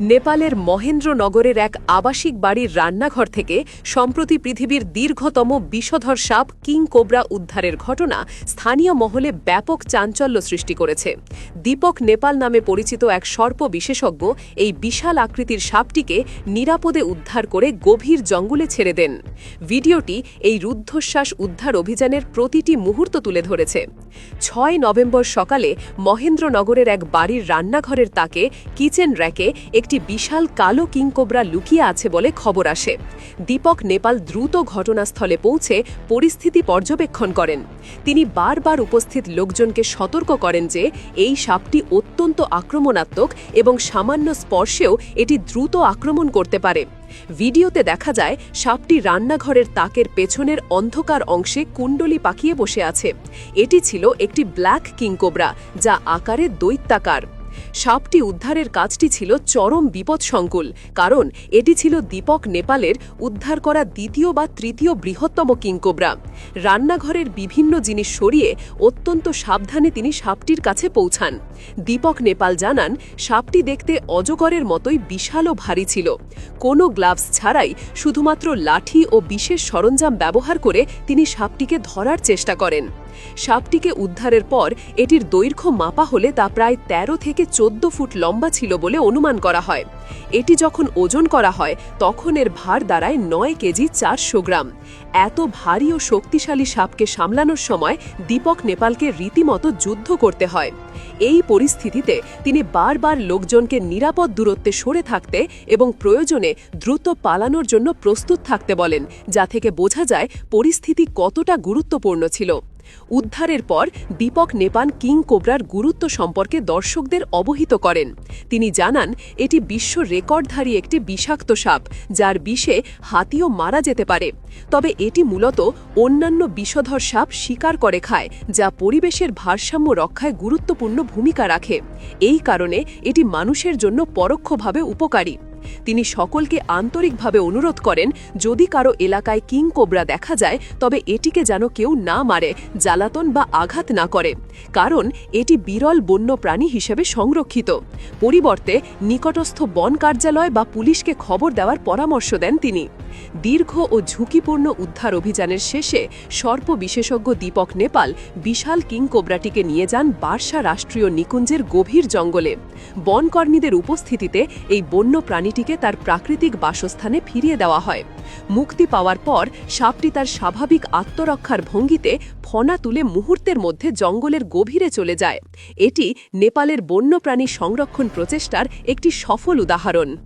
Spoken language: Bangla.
নেপালের মহেন্দ্রনগরের এক আবাসিক বাড়ির রান্নাঘর থেকে সম্প্রতি পৃথিবীর দীর্ঘতম বিষধর সাপ কিং কোবরা উদ্ধারের ঘটনা স্থানীয় মহলে ব্যাপক চাঞ্চল্য সৃষ্টি করেছে। দীপক নেপাল নামে পরিচিত এক সর্প বিশেষজ্ঞ এই বিশাল আকৃতির সাপটিকে নিরাপদে উদ্ধার করে গভীর জঙ্গলে ছেড়ে দেন। ভিডিওটি এই রুদ্ধশ্বাস উদ্ধার অভিযানের প্রতিটি মুহূর্ত তুলে ধরেছে। ছয় নভেম্বর সকালে মহেন্দ্রনগরের এক বাড়ির রান্নাঘরের তাকে কিচেন র্যাকে একটি বিশাল কালো কিংকোবরা লুকিয়ে আছে বলে খবর আসে। দীপক নেপাল দ্রুত ঘটনাস্থলে পৌঁছে পরিস্থিতি পর্যবেক্ষণ করেন। তিনি বারবার উপস্থিত লোকজনকে সতর্ক করেন যে এই সাপটি অত্যন্ত আক্রমণাত্মক এবং সামান্য স্পর্শেও এটি দ্রুত আক্রমণ করতে পারে। ভিডিওতে দেখা যায়, সাপটি রান্নাঘরের তাকের পেছনের অন্ধকার অংশে কুণ্ডলি পাকিয়ে বসে আছে। এটি ছিল একটি ব্ল্যাক কিংকোবরা, যা আকারে দৈত্যাকার। সাপটি উদ্ধারের কাজটি ছিল চরম বিপদসংকুল কারণ এটি ছিল দীপক নেপালের উদ্ধার করা দ্বিতীয় বা তৃতীয় বৃহত্তম কিংকোবরা রান্নাঘরের বিভিন্ন জিনিস সরিয়ে অত্যন্ত সাবধানে তিনি সাপটির কাছে পৌঁছান। দীপক নেপাল জানান, সাপটি দেখতে অজগরের মতোই বিশাল ও ভারী ছিল। কোনো গ্লাভস ছাড়াই শুধুমাত্র লাঠি ও বিশেষ সরঞ্জাম ব্যবহার করে তিনি সাপটিকে ধরার চেষ্টা করেন। সাপটিকে উদ্ধারের পর এটির দৈর্ঘ্য মাপা হলে তা প্রায় ১৩ থেকে চোদ্দ ফুট লম্বা ছিল বলে অনুমান করা হয়। এটি যখন ওজন করা হয়, তখন এর ভার দাঁড়ায় নয় কেজি চারশো গ্রাম। এত ভারী ও শক্তিশালী সাপকে সামলানোর সময় দীপক নেপালকে রীতিমতো যুদ্ধ করতে হয়। এই পরিস্থিতিতে তিনি বারবার লোকজনকে নিরাপদ দূরত্বে সরে থাকতে এবং প্রয়োজনে দ্রুত পালানোর জন্য প্রস্তুত থাকতে বলেন, যা থেকে বোঝা যায় পরিস্থিতি কতটা গুরুত্বপূর্ণ ছিল। উদ্ধারের পর দীপক নেপান কিং কোবরার গুরুত্ব সম্পর্কে দর্শকদের অবহিত করেন। তিনি জানান, এটি বিশ্ব রেকর্ডধারী একটি বিষাক্ত সাপ, যার বিষে হাতিও মারা যেতে পারে। তবে এটি মূলত অন্যান্য বিষধর সাপ শিকার করে খায়, যা পরিবেশের ভারসাম্য রক্ষায় গুরুত্বপূর্ণ ভূমিকা রাখে। এই কারণে এটি মানুষের জন্য পরোক্ষভাবে উপকারী। তিনি সকলকে আন্তরিকভাবে অনুরোধ করেন, যদি কারও এলাকায় কিং কোবরা দেখা যায়, তবে এটিকে যেন কেউ না মারে, জ্বালাতন বা আঘাত না করে। কারণ, এটি বিরল বন্য প্রাণী হিসেবে সংরক্ষিত। পরিবর্তে, নিকটস্থ বন কার্যালয় বা পুলিশকে খবর দেওয়ার পরামর্শ দেন তিনি। দীর্ঘ ও ঝুঁকিপূর্ণ উদ্ধার অভিযানের শেষে সর্প বিশেষজ্ঞ দীপক নেপাল বিশাল কিং কোবরাটিকে নিয়ে যান বার্সা রাষ্ট্রীয় নিকুঞ্জের গভীর জঙ্গলে। বনকর্মীদের উপস্থিতিতে এই বন্য প্রাণীটিকে তার প্রাকৃতিক বাসস্থানে ফিরিয়ে দেওয়া হয়। মুক্তি পাওয়ার পর সাপটি তার স্বাভাবিক আত্মরক্ষার ভঙ্গিতে ফনা তুলে মুহূর্তের মধ্যে জঙ্গলের গভীরে চলে যায়। এটি নেপালের বন্যপ্রাণী সংরক্ষণ প্রচেষ্টার একটি সফল উদাহরণ।